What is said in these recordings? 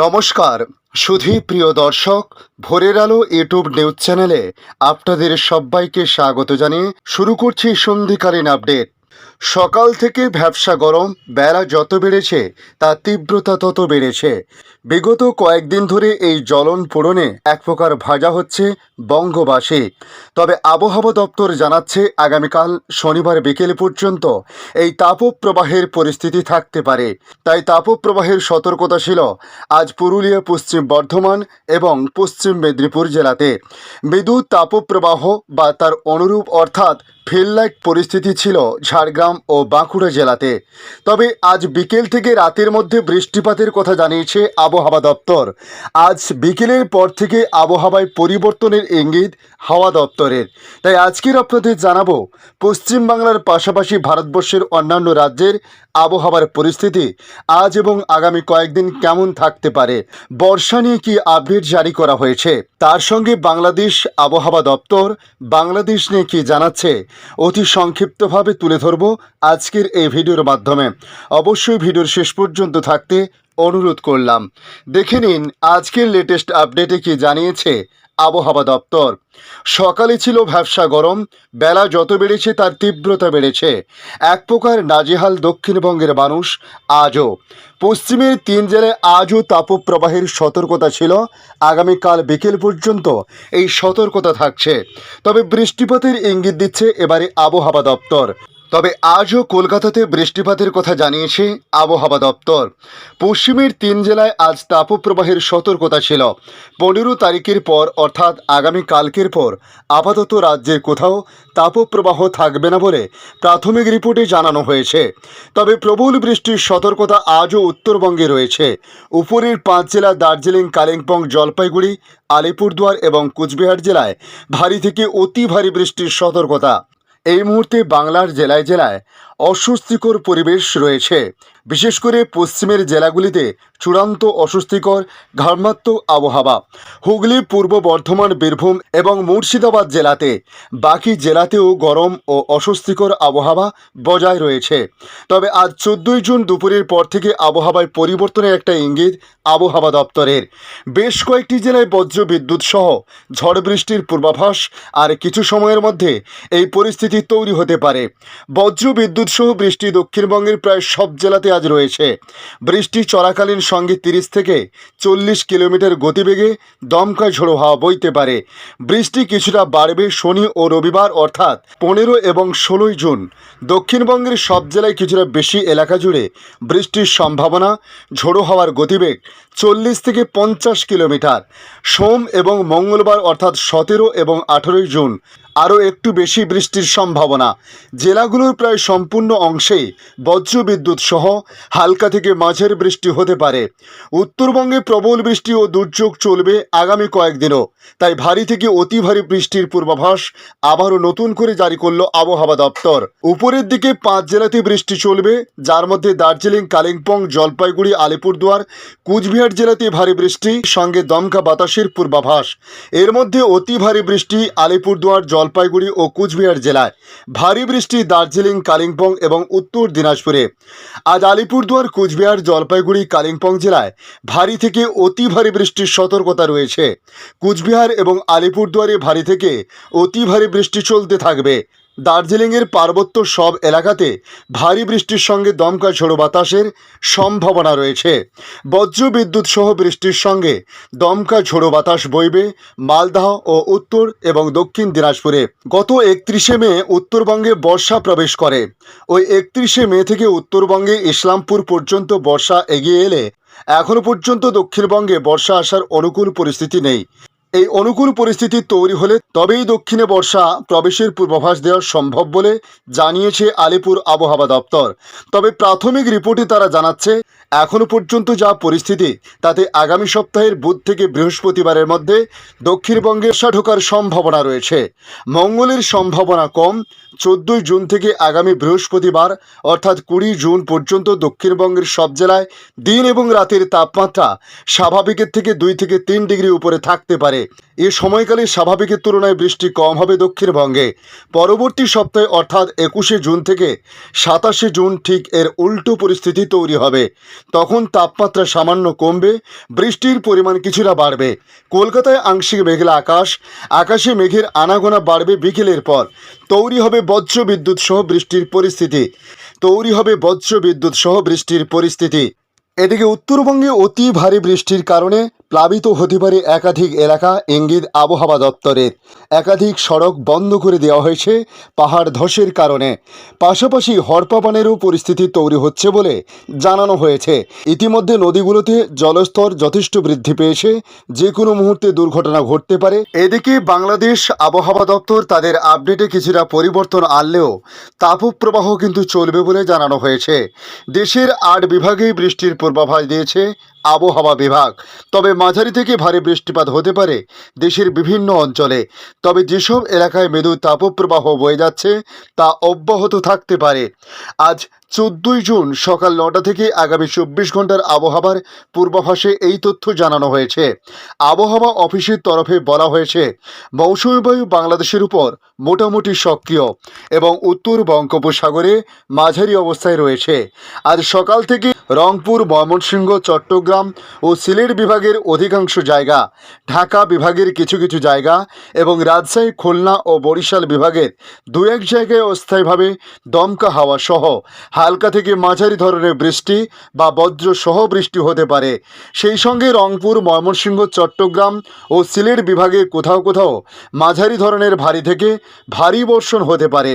নমস্কার। সুধী প্রিয় দর্শক, ভোরের আলো ইউটিউব নিউজ চ্যানেলে আপনাদের সবাইকে স্বাগত জানিয়ে শুরু করছি সন্ধিকালীন আপডেট। সকাল থেকে ভ্যাবসা গরম বেলা যত বেড়েছে তার তীব্রতা তত বেড়েছে। বিগত কয়েকদিন ধরে এই জ্বলন পূরণে এক প্রকার ভাজা হচ্ছে বঙ্গবাসী। তবে আবহাওয়া দপ্তর জানাচ্ছে, আগামীকাল শনিবার বিকেল পর্যন্ত এই তাপপ্রবাহের পরিস্থিতি থাকতে পারে। তাই তাপপ্রবাহের সতর্কতা ছিল আজ পুরুলিয়া, পশ্চিম বর্ধমান এবং পশ্চিম মেদিনীপুর জেলাতে। বিদ্যুৎ তাপপ্রবাহ বা তার অনুরূপ অর্থাৎ ফিল লাইক পরিস্থিতি ছিল ঝাড়গ্রাম ও বাঁকুড়া জেলাতে। তবে আজ বিকেল থেকে রাতের মধ্যে বৃষ্টিপাতের কথা জানিয়েছে আবহাওয়া দপ্তর। আজ বিকেলের পর থেকে আবহাওয়ায় পরিবর্তনের ইঙ্গিত হাওয়া দপ্তরের। তাই আজকের আপনাদের জানাব, পশ্চিমবাংলার পাশাপাশি ভারতবর্ষের অন্যান্য রাজ্যের আবহাওয়ার পরিস্থিতি আজ এবং আগামী কয়েকদিন কেমন থাকতে পারে? বর্ষা নিয়ে কি আপডেট জারি করা হয়েছে? তার সঙ্গে বাংলাদেশ আবহাওয়া দপ্তর বাংলাদেশ নিয়ে কি জানাচ্ছে? অতি সংক্ষিপ্তভাবে তুলে ধরব আজকের এই ভিডিওর মাধ্যমে। অবশ্যই ভিডিওর শেষ পর্যন্ত থাকতে অনুরোধ করলাম। দেখে নিন আজকের লেটেস্ট আপডেটে কি জানিয়েছে আবহাওয়া দপ্তর। সকালে ছিল ভ্যাবসা গরম, বেলা যত বেড়েছে তার তীব্রতা বেড়েছে। এক প্রকার নাজেহাল দক্ষিণবঙ্গের মানুষ আজও। পশ্চিমের তিন জেলায় আজও তাপপ্রবাহের সতর্কতা ছিল। আগামীকাল বিকেল পর্যন্ত এই সতর্কতা থাকছে। তবে বৃষ্টিপাতের ইঙ্গিত দিচ্ছে এবারে আবহাওয়া দপ্তর। তবে আজও কলকাতাতে বৃষ্টিপাতের কথা জানিয়েছে আবহাওয়া দপ্তর। পশ্চিমের তিন জেলায় আজ তাপপ্রবাহের সতর্কতা ছিল। পনেরো তারিখের পর, অর্থাৎ আগামী কালকের পর, আপাতত রাজ্যের কোথাও তাপপ্রবাহ থাকবে না বলে প্রাথমিক রিপোর্টে জানানো হয়েছে। তবে প্রবল বৃষ্টির সতর্কতা আজও উত্তরবঙ্গে রয়েছে। উপরের পাঁচ জেলা দার্জিলিং, কালিম্পং, জলপাইগুড়ি, আলিপুরদুয়ার এবং কুচবিহার জেলায় ভারী থেকে অতি ভারী বৃষ্টির সতর্কতা। এই মুহূর্তে বাংলার জেলায় জেলায় অস্বস্তিকর পরিবেশ রয়েছে। বিশেষ করে পশ্চিমের জেলাগুলিতে চূড়ান্ত অস্বস্তিকর ঘর্মাত্মক আবহাওয়া। হুগলি, পূর্ব বর্ধমান, বীরভূম এবং মুর্শিদাবাদ জেলাতে বাকি জেলাতেও গরম ও অস্বস্তিকর আবহাওয়া বজায় রয়েছে। তবে আজ চোদ্দোই জুন দুপুরের পর থেকে আবহাওয়ায় পরিবর্তনের একটা ইঙ্গিত আবহাওয়া দপ্তরের। বেশ কয়েকটি জেলায় বজ্র বিদ্যুৎ সহ ঝড় বৃষ্টির পূর্বাভাস আর কিছু সময়ের মধ্যে এই পরিস্থিতি তৈরি হতে পারে। বজ্র বিদ্যুৎ সহ বৃষ্টি দক্ষিণবঙ্গের প্রায় সব জেলাতে আজ রয়েছে। বৃষ্টি চলাকালীন সঙ্গে তিরিশ থেকে চল্লিশ কিলোমিটার গতিবেগে দমকা ঝোড়ো হাওয়া বইতে পারে। বৃষ্টি কিছুটা বাড়বে শনি ও রবিবার, অর্থাৎ পনেরো এবং ষোলোই জুন। দক্ষিণবঙ্গের সব জেলায় কিছুটা বেশি এলাকা জুড়ে বৃষ্টির সম্ভাবনা, ঝোড়ো হওয়ার গতিবেগ চল্লিশ থেকে পঞ্চাশ কিলোমিটার। সোম এবং মঙ্গলবার অর্থাৎ সতেরো এবং আঠেরোই জুন, আরও একটু বেশি বৃষ্টির সম্ভাবনা। জেলাগুলোর প্রায় সম্পূর্ণ অংশেই বজ্রবিদ্যুৎ সহ হালকা থেকে মাঝের বৃষ্টি হতে পারে। উত্তরবঙ্গে প্রবল বৃষ্টি ও দুর্যোগ চলবে আগামী কয়েকদিনও। তাই ভারী থেকে অতি ভারী বৃষ্টির পূর্বাভাস আবারও নতুন করে জারি করল আবহাওয়া দপ্তর। উপরের দিকে পাঁচ জেলাতে বৃষ্টি চলবে, যার মধ্যে দার্জিলিং, কালিম্পং, জলপাইগুড়ি, আলিপুরদুয়ার, কুচবিহার জেলাতে ভারী বৃষ্টি, সঙ্গে দমকা বাতাসের পূর্বাভাস। এর মধ্যে অতি ভারী বৃষ্টি আলিপুরদুয়ার, জলপাইগুড়ি ও কুচবিহার জেলায়। ভারী বৃষ্টি দার্জিলিং, কালিম্পং এবং উত্তর দিনাজপুরে। আজ আলিপুরদুয়ার, কুচবিহার, জলপাইগুড়ি, কালিম্পং জেলায় ভারী থেকে অতি ভারী বৃষ্টির সতর্কতা রয়েছে। কুচবিহার এবং আলিপুরদুয়ারে ভারী থেকে অতি ভারী বৃষ্টি চলতে থাকবে। দার্জিলিংয়ের পার্বত্য সব এলাকাতে ভারী বৃষ্টির সঙ্গে দমকা ঝোড়ো বাতাসের সম্ভাবনা রয়েছে। বজ্র বিদ্যুৎ সহ বৃষ্টির সঙ্গে দমকা ঝোড়ো বাতাস বইবে মালদাহ ও উত্তর এবং দক্ষিণ দিনাজপুরে। গত একত্রিশে মে উত্তরবঙ্গে বর্ষা প্রবেশ করে। ওই একত্রিশে মে থেকে উত্তরবঙ্গে ইসলামপুর পর্যন্ত বর্ষা এগিয়ে এলে এখনও পর্যন্ত দক্ষিণবঙ্গে বর্ষা আসার অনুকূল পরিস্থিতি নেই। এই অনুকূল পরিস্থিতি তৈরি হলে তবেই দক্ষিণে বর্ষা প্রবেশের পূর্বাভাস দেওয়া সম্ভব বলে জানিয়েছে আলিপুর আবহাওয়া দপ্তর। তবে প্রাথমিক রিপোর্টে তারা জানাচ্ছে এখনও পর্যন্ত যা পরিস্থিতি, তাতে আগামী সপ্তাহের বুধ থেকে বৃহস্পতিবারের মধ্যে দক্ষিণবঙ্গে ঢোকার সম্ভাবনা রয়েছে। মঙ্গলের সম্ভাবনা কম চোদ্দোই জুন থেকে আগামী বৃহস্পতিবার, অর্থাৎ কুড়ি জুন পর্যন্ত দক্ষিণবঙ্গের সব জেলায় দিন এবং রাতের তাপমাত্রা স্বাভাবিকের থেকে দুই থেকে তিন ডিগ্রি উপরে থাকতে পারে। এ সময়কালে স্বাভাবিকের তুলনায় বৃষ্টি কম হবে দক্ষিণবঙ্গে। পরবর্তী সপ্তাহে, অর্থাৎ একুশে জুন থেকে সাতাশে জুন ঠিক এর উল্টো পরিস্থিতি তৈরি হবে। তখন তাপমাত্রা সামান্য কমবে, বৃষ্টির পরিমাণ কিছুটা বাড়বে। কলকাতায় আংশিক মেঘলা আকাশ, আকাশে মেঘের আনাগোনা বাড়বে বিকেলের পর। তৈরি হবে বজ্র বিদ্যুৎ সহ বৃষ্টির পরিস্থিতি। তৈরি হবে বজ্র বিদ্যুৎ সহ বৃষ্টির পরিস্থিতি। এদিকে উত্তরবঙ্গে অতি ভারী বৃষ্টির কারণে প্লাবিত হতে পারে একাধিক এলাকা, ইঙ্গিত আবহাওয়া দপ্তরের। একাধিক সড়ক বন্ধ করে দেওয়া হয়েছে পাহাড় ধসের কারণে। পাশাপাশি হরপাবানেরও পরিস্থিতি তৈরি হচ্ছে বলে জানানো হয়েছে। ইতিমধ্যে নদীগুলোতে জলস্তর যথেষ্ট বৃদ্ধি পেয়েছে। যে কোনো মুহূর্তে দুর্ঘটনা ঘটতে পারে। এদিকে বাংলাদেশ আবহাওয়া দপ্তর তাদের আপডেটে কিছুটা পরিবর্তন আনলেও তাপপ্রবাহ কিন্তু চলবে বলে জানানো হয়েছে। দেশের আট বিভাগেই বৃষ্টির পূর্বাভাস দিয়েছে আবহাওয়া বিভাগ। তবে মাঝারি থেকে ভারী বৃষ্টিপাত হতে পারে দেশের বিভিন্ন অঞ্চলে। তবে যেসব এলাকায় মৃদু তাপপ্রবাহ বয়ে যাচ্ছে, তা অব্যাহত থাকতে পারে। আজ চোদ্দই জুন সকাল নটা থেকে আগামী চব্বিশ ঘণ্টার আবহাওয়ার পূর্বাভাসে এই তথ্য জানানো হয়েছে। আবহাওয়া অফিসের তরফে বলা হয়েছে মৌসুমী বায়ু বাংলাদেশের উপর মোটামুটি সক্রিয় এবং উত্তর বঙ্গোপসাগরে মাঝারি অবস্থায় রয়েছে। আজ সকাল থেকে রংপুর, ময়মনসিংহ, চট্টগ্রাম ও সিলেট বিভাগের অধিকাংশ জায়গা, ঢাকা বিভাগের কিছু কিছু জায়গা এবং রাজশাহী, খুলনা ও বরিশাল বিভাগের দু এক জায়গায় অস্থায়ীভাবে দমকা হাওয়া সহ হালকা থেকে মাঝারি ধরনের বৃষ্টি বা বজ্র সহ বৃষ্টি হতে পারে। সেই সঙ্গে রংপুর, ময়মনসিংহ, চট্টগ্রাম ও সিলেট বিভাগে কোথাও কোথাও মাঝারি ধরনের ভারী থেকে ভারী বর্ষণ হতে পারে।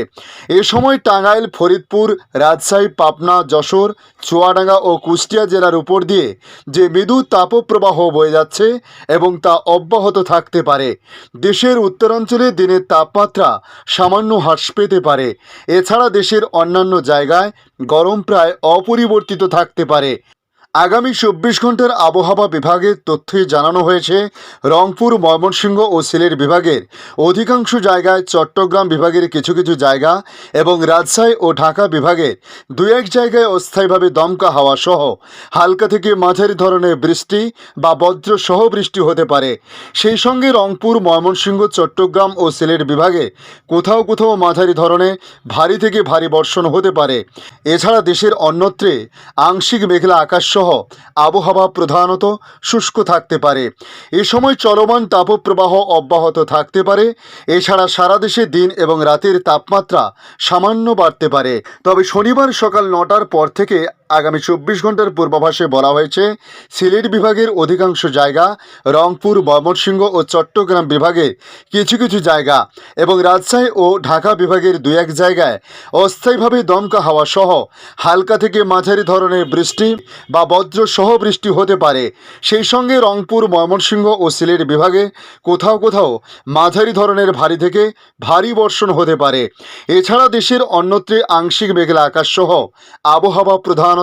এ সময় টাঙ্গাইল, ফরিদপুর, রাজশাহী, পাবনা, যশোর চুয়াডাঙ্গা ও কুষ্টিয়া জেলার উপর দিয়ে যে মৃদু তাপপ্রবাহ বয়ে যাচ্ছে এবং তা অব্যাহত থাকতে পারে, দেশের উত্তরাঞ্চলে দিনের তাপমাত্রা সামান্য হ্রাস পেতে পারে। এছাড়া দেশের অন্যান্য জায়গায় গরম প্রায় অপরিবর্তিত থাকতে পারে। আগামী চব্বিশ ঘণ্টার আবহাওয়া বিভাগের তথ্যে জানানো হয়েছে, রংপুর, ময়মনসিংহ ও সিলেট বিভাগের অধিকাংশ জায়গায় চট্টগ্রাম বিভাগের কিছু কিছু জায়গা এবং রাজশাহী ও ঢাকা বিভাগের দু এক জায়গায় অস্থায়ীভাবে দমকা হাওয়া সহ হালকা থেকে মাঝারি ধরনের বৃষ্টি বা বজ্র সহ বৃষ্টি হতে পারে। সেই সঙ্গে রংপুর, ময়মনসিংহ, চট্টগ্রাম ও সিলেট বিভাগে কোথাও কোথাও মাঝারি ধরনের ভারী থেকে ভারী বর্ষণ হতে পারে। এছাড়া দেশের অন্যত্রে আংশিক মেঘলা আকাশ সহ আবহাওয়া প্রধানত শুষ্ক থাকতে পারে। এ সময় চলমান তাপপ্রবাহ অব্যাহত থাকতে পারে। এছাড়া সারা দেশে দিন এবং রাতের তাপমাত্রা সামান্য বাড়তে পারে। তবে শনিবার সকাল নটার পর থেকে আগামী চব্বিশ ঘণ্টার পূর্বাভাসে বলা হয়েছে, সিলেট বিভাগের অধিকাংশ জায়গা রংপুর ময়মনসিংহ ও চট্টগ্রাম বিভাগে কিছু কিছু জায়গা এবং রাজশাহী ও ঢাকা বিভাগের দু এক জায়গায় অস্থায়ীভাবে দমকা হাওয়া সহ হালকা থেকে মাঝারি ধরনের বৃষ্টি বা বজ্র সহ বৃষ্টি হতে পারে। সেই সঙ্গে রংপুর ময়মনসিংহ ও সিলেট বিভাগে কোথাও কোথাও মাঝারি ধরনের ভারী থেকে ভারী বর্ষণ হতে পারে। এছাড়া দেশের অন্যত্রে আংশিক মেঘলা আকাশ সহ আবহাওয়া প্রধানত